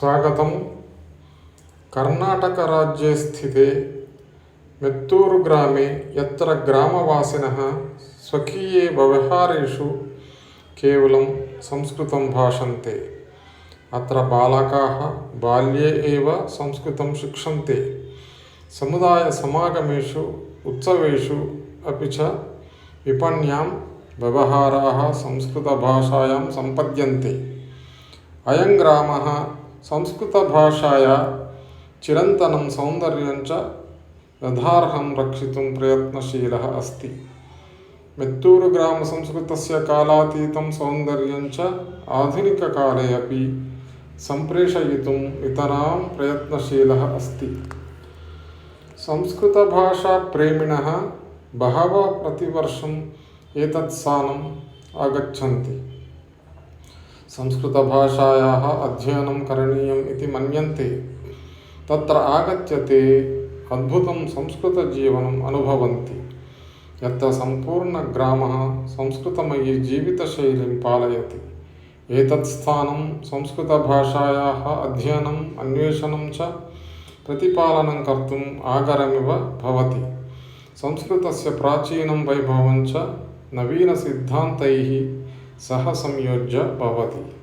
स्वागतं कर्नाटकराज्ये स्थिते मेत्तूरुग्रामे यत्र ग्रामवासिनः स्वकीये व्यवहारेषु केवलं संस्कृतं भाषन्ते अत्र बालकाः बाल्ये एव संस्कृतं शिक्षन्ते समुदायसमागमेषु उत्सवेषु अपि च विपण्यां व्यवहाराः संस्कृतभाषायां सम्पद्यन्ते अयं ग्रामः संस्कृतभाषाया चिरन्तनं सौन्दर्यं च यथार्हं रक्षितुं प्रयत्नशीलः अस्ति मेत्तूरुग्रामसंस्कृतस्य कालातीतं सौन्दर्यं च आधुनिककाले अपि सम्प्रेषयितुं नितरां प्रयत्नशीलः अस्ति संस्कृतभाषाप्रेमिणः बहवः प्रतिवर्षम् एतत् स्थानम् आगच्छन्ति संस्कृतभाषायाः अध्ययनं करणीयम् इति मन्यन्ते तत्र आगत्य ते अद्भुतं संस्कृतजीवनम् अनुभवन्ति यत्र सम्पूर्णग्रामः संस्कृतमयी जीवितशैलीं पालयति एतत् स्थानं संस्कृतभाषायाः अध्ययनम् अन्वेषणं च प्रतिपालनं कर्तुम् आगरमिव भवति संस्कृतस्य प्राचीनं वैभवं च नवीनसिद्धान्तैः सह संयोज्य भवति।